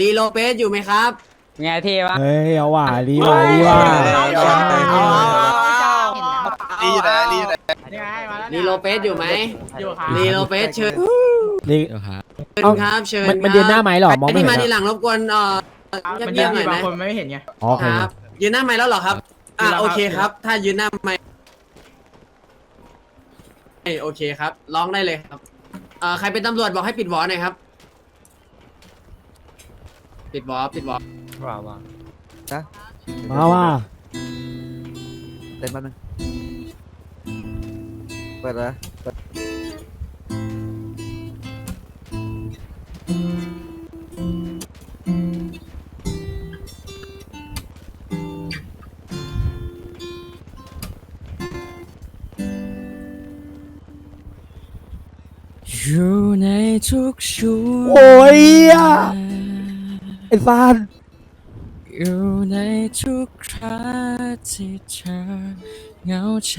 ลีโลเปสอยู่ไหมครับไงที่วะเฮ้ยเอาว่ะรีว่ะรีว่ะลีอยู่ไหนลีอยู่ไหนลีโลเปสอยู่ไหมลีโลเปสเชิญรีเชิญครับเชิญมันมันครับยืนหน้าไม้เหรอมองไม่ที่เห็นมาทีอะหลังรบกวนเอ่อมันเงียัยงบๆหมีน่อยบางนะคนไม่เห็นไงอ๋อโอเคครับ ยืนหน้าไม้แล้วเหรอครับ อะยืนแล้วครับ โอเคครับ ถ้ายืนหน้าไม้โอเคครับ ร้องได้เลยครับเอ่อใครเป็นตำรวจบอกให้ปิดวอหน่อยครับ ปิดวอปิดวอว้าวว้าวมาว่ะเต้นแป๊บนึงเปิดแล้วเปิดอยู่ในทุกช่วงโอ้ยอะ ไอ้ซาน อยู่ในทุกคราที่เธอเหงาใจ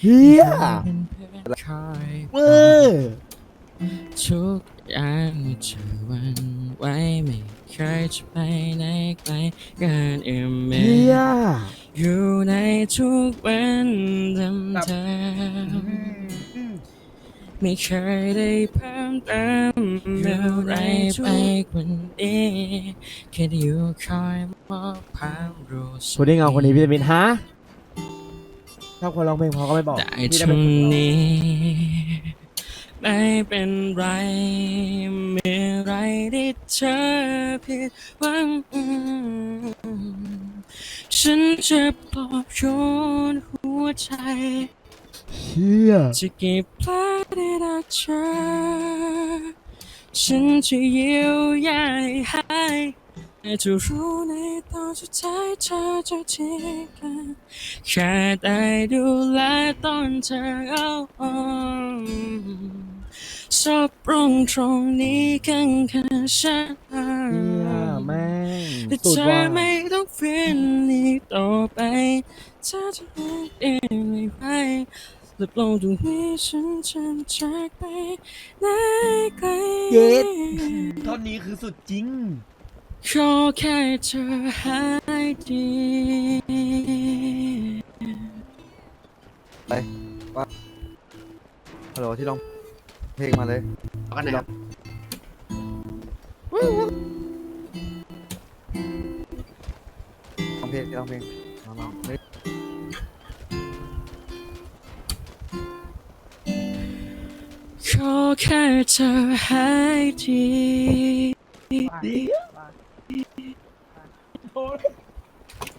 เฮียเป็นเพื่อนคอยเว้ยทุกอย่างจะหวันไหว้ไม่เคยจะไปไหนไกลเกินเอื้อมมืเฮีอยอยู่ในทุกวันเดิมเดิม ไม่เคยได้เพิ่มเติมเมื่อไรไปกว่านี้แค่ได้อยู่คอยมอบความรู้สึกคุณได้เงาคนนี้วิตามินฮะถ้าคนร้องเพลงพอก็ไม่บอกได้พี่ได้เท่าเป็นคนร้องนี้ ไม่เป็นไรเมื่อไรที่เธอผิดหวังฉันจะปลอบโยนหัวใจ เฮียจะเก็บแผลได้รักเธอฉันจะเยียวยาให้หายแต่จะรู้ในตอนสุดท้ายเธอจะทิ้งกันแค่ได้ดูแลตอนเธอเอาออนสบตรงตรงนี้ข้างข้างฉันเฮียแม่งแต่สุเธอว่ะไม่ต้องเฟียนอีกต่อไปเธอจะไม่ได้ไม่ไหว หลับลงตรงนี้ฉันจะจากไปไหนไกลเย็ด ท่อนนี้คือสุดจริง ขอแค่เธอหายดี ฮัลโหลที่ร้องเพลงมาเลยกันหนะครับร้องเพลงที่ร้องเพลงมามาเฮ้ย แค่เธอหายดี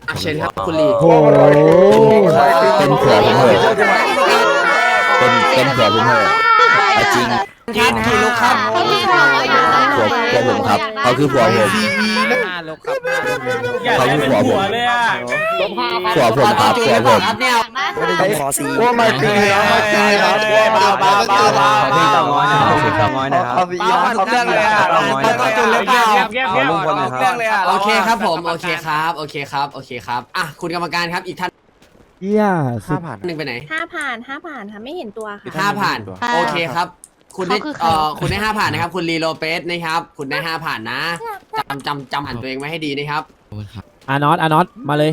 อะเชิญครับคุณลีโอ้โหเป็นเผื่อผมเหอะเป็นเป็นเผื่อผมเหอะเอาจริงยืนกี่ลูกครับ ผัวผัวผมครับเขาคือผัวผมห้าลกครับเขาคือผัวผมเลยอะ ผัวผมครับผัวผมครับเนี่ยไม่ได้ขอซีว่ามาตีนะมาตีครับเบาเบาเบาเบาพี่ต่องอยนะครับพี่ต่องอยนะครับเอาซีนะเขาเรื่องเลยอะต้องจุดเลยเปล่าขอลุงพลหน่อยครับโอเคครับผมโอเคครับโอเคครับโอเคครับอะคุณกรรมการครับอีกท่านเฮียสุดหนึ่งไปไหนห้าผ่านห้าผ่านค่ะไม่เห็นตัวค่ะห้าผ่านโอเคครับ คุณได้เขาคือใคร เอ่อคุณได้ห้าผ่านนะครับ คุณลีโลเปสนะครับ คุณได้ห้าผ่านนะจำจำจำอ่านตัวเองไว้ให้ดีนะครับ อานอตอานอตมาเลย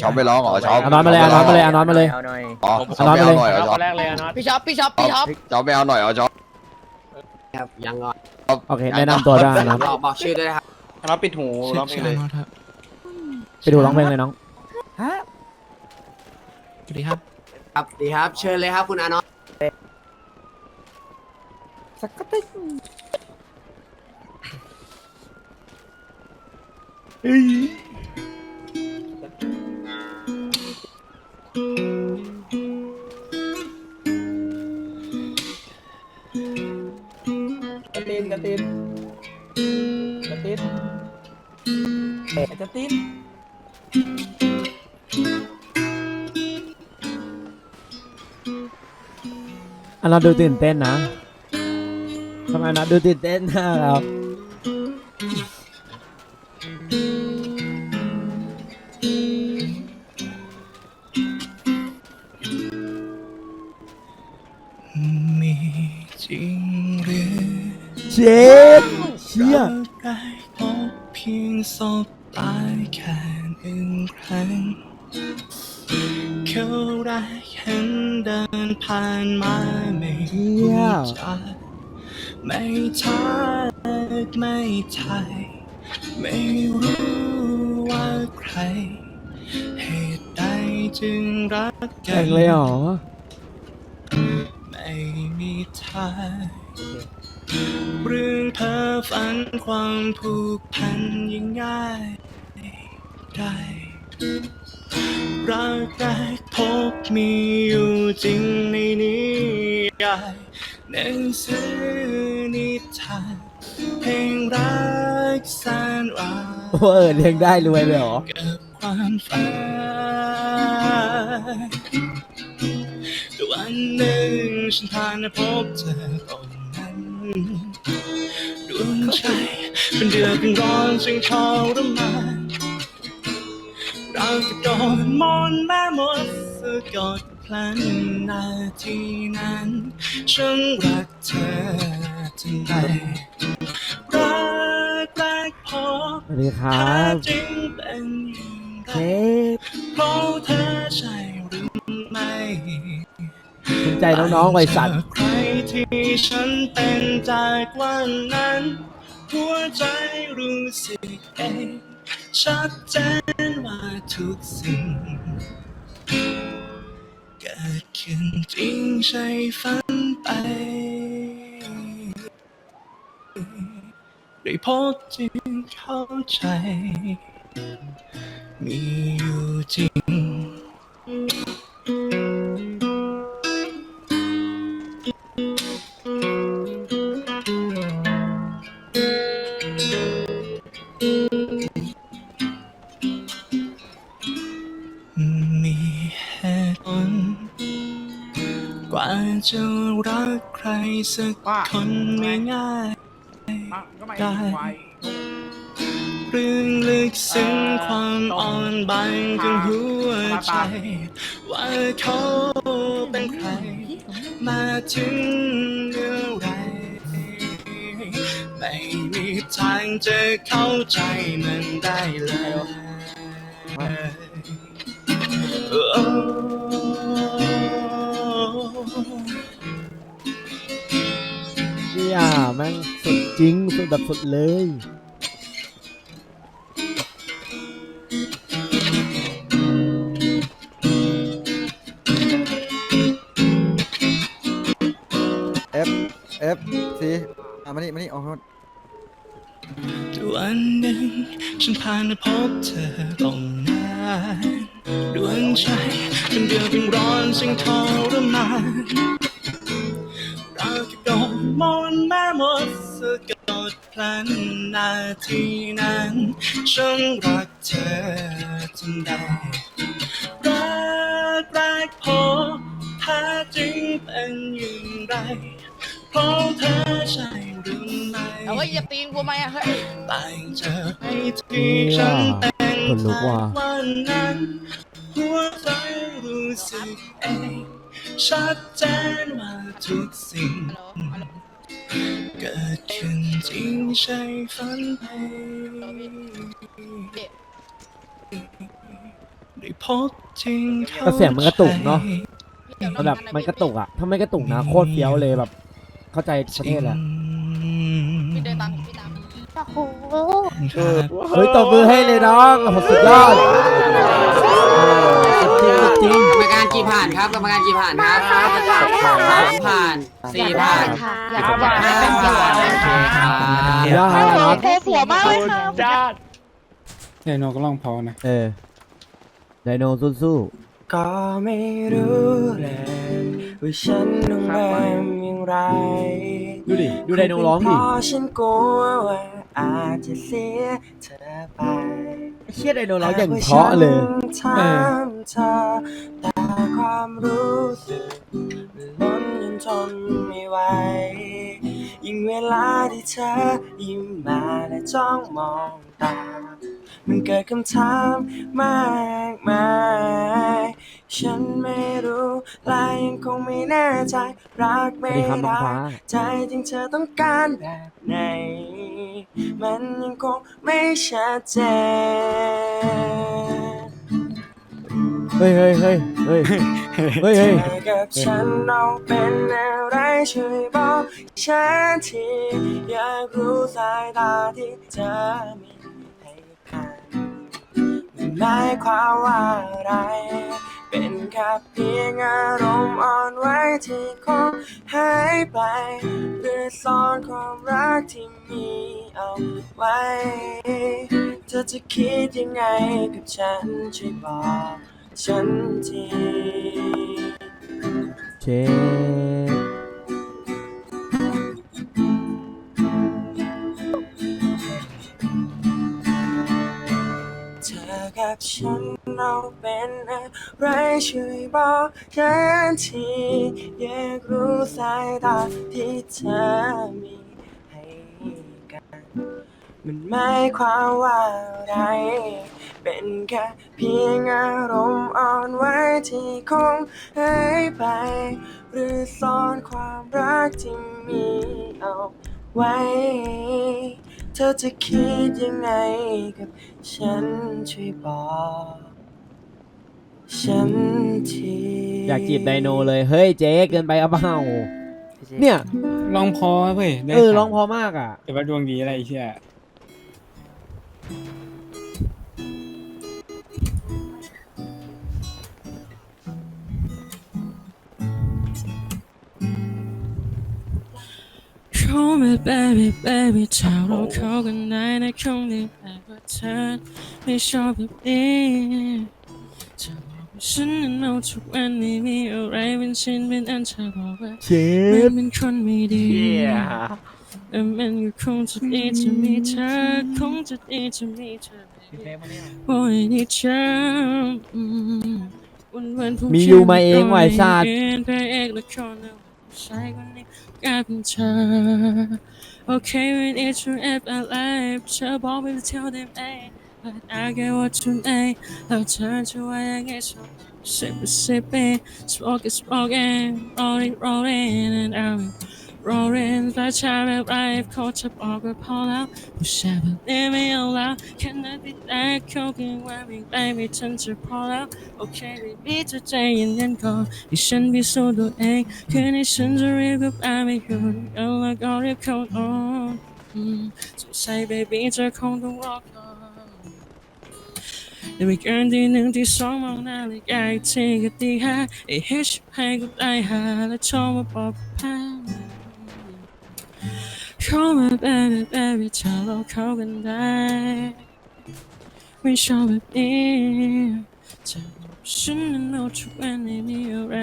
ชอบไปร้องเหรอชอบอานอตมาเลยอานอตมาเลยอานอตมาเลย เอาหน่อย อ๋อชอบไปเอาหน่อยเหรอชอบแรกเลยอะน็อตพี่ช็อปพี่ช็อปพี่ช็อปชอบไปเอาหน่อยเหรอชอบครับ ยังก่อนโอเคแนะนำตัวด้วยอานอตบอกบอกชื่อด้วยนะครับ เราปิดหูร้องเพลงเลยไปดูร้องเพลงเลยน้องครับดีครับ เชิญเลยครับคุณอาน นท์กระตินกระตินกระตินกระตินอานอตดูตื่นเต้นนะ ทำไมอานอตดูตื่นเต้นนะครับ มีจริงหรือเชี่จ็ดเชี่ยรักได้พบเพียงสบตาแค่หนึ่งครั้งเขาได้เห็นเดินผ่านมาไม่เชี่รู้ยจัก ไม่ทักไม่ทายไม่รู้ว่าใคร เหตุใดจึงรักกัแต่นงเลยเหรอไม่มีทางเรื่องเพ้อฝันความผูกพันยิ่งง่ายได้รักแรกพบมีอยู่จริงในนิยาย หนังสือนิทานเพลงรักแสนหวานโอ้เออเลี้ยงได้รวยเลยเหรอ กับความฝันแต่วันหนึ่งฉันผ่านมาพบเธอตรงนั้นดวงใจเป็นเดือดเป็นร้อนจึงทรมานเราจะโดนมอนต์แม่หมดสะกดพ ลันนาทีนั้นฉันรักเธอทันใดรักแรกพบสวัสดีครัถ้าบจริงเป็นอย่างไรเค้กเพราะเธอใช่หรือไม่ภูมิใจน้องๆไวยสัตว์เจอใครที่ฉันเป็นจากวันนั้น หัวใจรู้สึกเองชัดเจนว่าทุกสิ่งเกิดขึ้นจริงใช่ฝันไป ได้พบจึงเข้าใจ มีอยู่จริง จะรักใครสักคนไม่ง่ายได้เรื่องลึกซึ้งความอ่อนบางของหัวใจ ว่าเขาเป็นใคร มาถึงเมื่อไรไม่มีทางจะเข้าใจมันได้เลย แบบสุดเลยเอฟเอฟซีอะมานี่มานี่เอาให้หมดวันหนึ่งฉันผ่านมาพบเธอตรงนั้นดวงใจเป็นเดือดเป็นร้อนสิ่งทรม พลันนาทีนั้น ฉันรักเธอจนได้รักแรกพบแท้จริงเป็นอย่างไรเพราะเธอใช่หรือไม่เอาไว้อย่าตีนกูไหมอะเฮ้ยต่างจากไปที่ฉันเป็นคนลุกว่ะ จากวันนั้นหัวใจรู้สึกเองชัดเจนว่าทุกสิ่งเกิด ขึ้นจริงใช่ฝันไปได้พบจริงเข้าก็เสียงมันกระตุกเนอะใจมันแบบมันกระตุกอะถ้าไม่กระตุกนะโคตรเฟี้ยวเลยแบบ เข้าใจประเทศแหละพี่เดินตามพี่ตามโอ้โหเฮ้ยตบมือให้เลยน้องโอ้โหสุดยอดสุ กรรมการกี่ผ่านครับกรรมการกี่ผ่านครับสามผ่านสี่ผ่านค่ะอยากอยากได้ห้าเป็นผ่านเดียวโอเคครับยอดครับเทหัวมากเลยค่ะไดโนก็ลองพอนะเออไดโนสู้ก็ไม่รู้เลยว่าฉันต้องเริ่มอย่างไรๆดูดิ ดูไดโนร้องดิ เพราะฉันกลัวว่าอาจจะเสียเธอไปไอ้ เชี่ยไดโนร้องอย่างเพราะเลยถามเธอแต่ความรู้สึกมันล้นจนทนไม่ไหวยิ่งเวลาที่เธอยิ้มมาและจ้องมองตา มันเกิดคำถามมากมาย ฉันไม่รู้ละยังคงไม่แน่ใจ รักไม่ได้ใจจริงเธอต้องการแบบไหน มันยังคงไม่ชัดเจนเฮ้ยเฮ้ยเฮ้ยเฮ้ยเฮ้ยเฮ้ย อกับฉันเราเป็นอะไรช่วยบอกฉันทีอยากรู้สายตาที่เธอมี หมายความว่าอะไร เป็นแค่เพียงอารมณ์อ่อนไหวที่คงหายไปหรือซ่อนความรักที่มีเอาไว้ เธอจะคิดยังไงกับฉันช่วยบอกฉันทีเช็ กับฉันเราเป็นอะไรช่วยบอกฉันทีอยากรู้สายตาที่เธอมีให้กัน มันหมายความว่าอะไร เป็นแค่เพียงอารมณ์อ่อนไหวที่คงหายไป หรือซ่อนความรักที่มีเอาไว้ เธอจะคิดยังไงกับฉันช่วยบอก ฉันทีอยากจีบไดโนเลย เฮ้ยเจ๊เกินไปเอาเปล่าเนี่ย ลองพอเว้ยได้เออข่าวร้องเพอมากอะ แต่ว่าดวงดีอะไรไอ้เชี่ย เข้ามา baby baby ถ้าเราเข้ากันได้นะคงได้แต่ว่าเธอไม่ชอบแบบนี้เธอบอกว่าฉันนั้นเอาทุกวันไม่มีอะไรเป็นชิ้นเป็นอันเธอบอกว่าเชมันฟเป็นคนไม่ดีแต่มันก็คงจะดีจะมีเธอคงจะดีจะมีเธอ โอ้ยนี่เธออืมวันวันๆผมมีอยู่มาเองไหวซาดเป็นพระเอกละครแล้วใช่คนนี้ กลายเป็นเธอ Okay when it's your app I live เธอบอกไม่ได้เที่ยวได้ไหม But I get what you need แล้วเธอจะว่ายังไง so sip it sip it smoke it smoke it roll it roll it and I'm rolling แต่ชาแบบไรเขาจะบอกก็พอแล้วผู้ชายแบบนี้ไม่เอาแล้วแค่นั้นที่แต่เขาเพียงว่าไม่ไปไม่ทันจะพอแล้วโอเค baby จะใจเย็นๆก่อนให้ฉันพิสูจน์ตัวเองคืนนี้ฉันจะรี เข้าออนอืมสงสัย baby เธอคงต้องรอก่อนเดี๋ยวไม่เกินทีหนึ่งที่สองมองนาฬิกาอีกทีก็ตีห้าไอ้ H ให้กูตายหาแล้วโทรมาบอกกูพาเข้ามา baby baby ถ้าเราเข้ากันได้ไม่ชอบแบบนี้เธอบอกว่าฉันนั้นเอาทุกวันไม่มีอะไร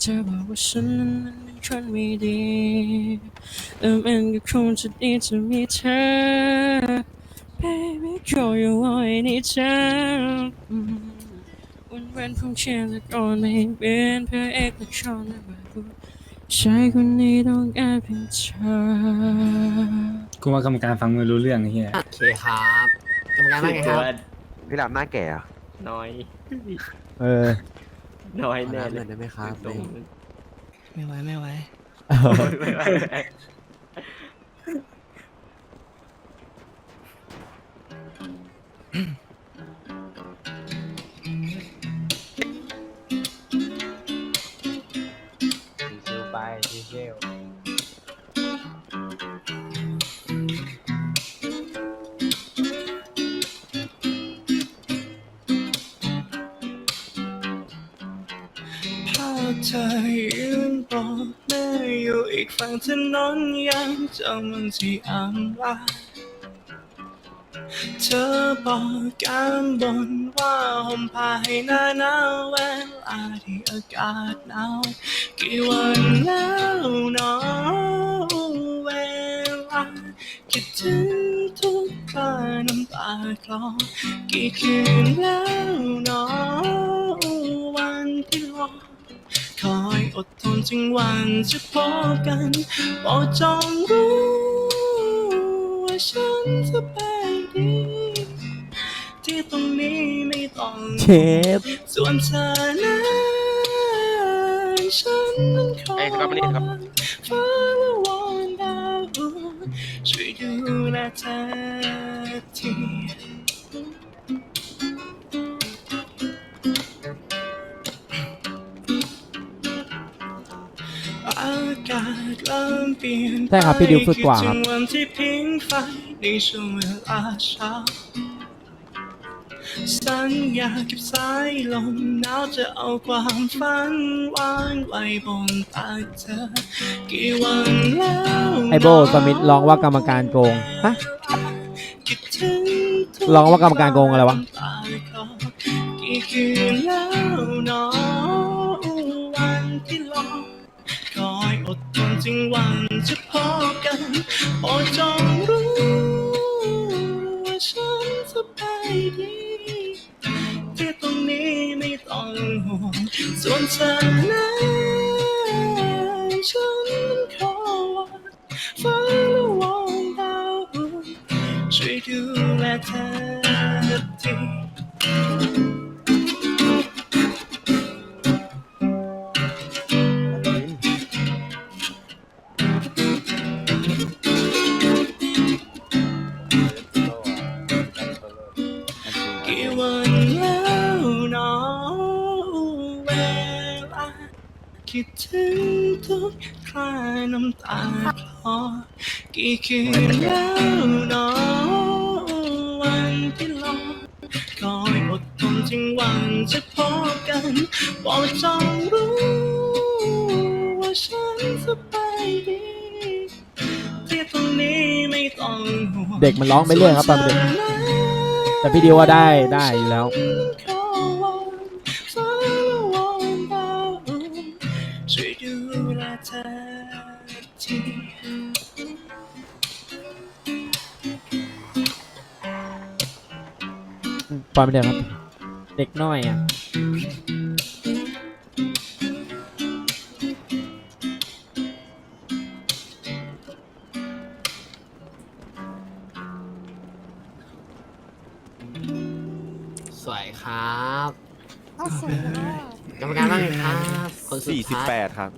เธอบอกว่าฉันนั้นมันเป็นคนไม่ดีแต่มันก็คงจะดีจะมีเธอ baby girl you want any time วันวันๆผมเชื่อแต่ก่อนไม่เป็นพระเอกละครแต่ว่าผู้ ชายคนนี้ต้องการเพียงเธอกูว่ากรรมการฟังไม่รู้เรื่องไอ้เหี้ยโอเคครับกรรมการว่าไงครับ พี่หลับหน้าแก่อะน้อยเออ น้อยขอแน่รับเลหน่อยยได้ไหมครับตรงไม่ไหวไม่ไหว ไม่ไหวชิว ๆไปชิวภาพเธอยืนบอกแม่อยู่อีกฝั่งถนนยังจำมันที่อำลา เธอบอกการบนว่าห่มผ้าให้หน้าหนาวเวลาที่อากาศหนาวกี่วันแล้วเนอเวลาคิดถึงทุกคราน้ำตาคลอกี่คืนแล้วเนอวันที่รอคอยอดทนถึงวันจะพบกันโปรดจงรู้ว่าฉันสบาย องเชฟส่วนเธอนั้นฉันนั้นขอเอ้ยครับมานี่ครับ ฟ้าละวอนดาวช่วยดูแลเธอทีอากาศเริ่มเปลี่ยนใช่ครับพี่ดิวสุดกว่าครับดถึงวันที่พิงไฟในช่วงเวลาเช้า สัญญากับสายลมหนาวจะเอาความฝันวางไว้บนตาเธอ กี่วันแล้วไอโบสมิธร้องว่ากรรมการโกงฮะ คิดถึงทุร้องว่ากรรมการโกงอะไรวะ ตาคลอกี่คืนแล้วหนอวันที่รอคอยอดทนถึงวันจะพบกันโปรดจงรู้ว่าฉันสบายดี ส่วนเธอนั้นฉันขอวอนฟ้าละวอนดาวช่วยดูแลเธอ คิดถึงทุกคราน้ำตาคลอกี่คืนแล้วหนอวันที่รอคอยอดทนถึงวันจะพบกันบอกจองรู้ ว่าฉันสบายดีที่ตรงนี้ไม่ต้องห่วงเด็กมันร้องไปเรื่อยครับตอนเด็กแต่พี่ดิวว่าได้ได้อยู่แล้ว เธอทีปล่อยไปเถอะครับ เด็กน้อยอะสวยครับ เอาสวยมาก กรรมการว่าไงครับ คนสุดท้าย48ครับ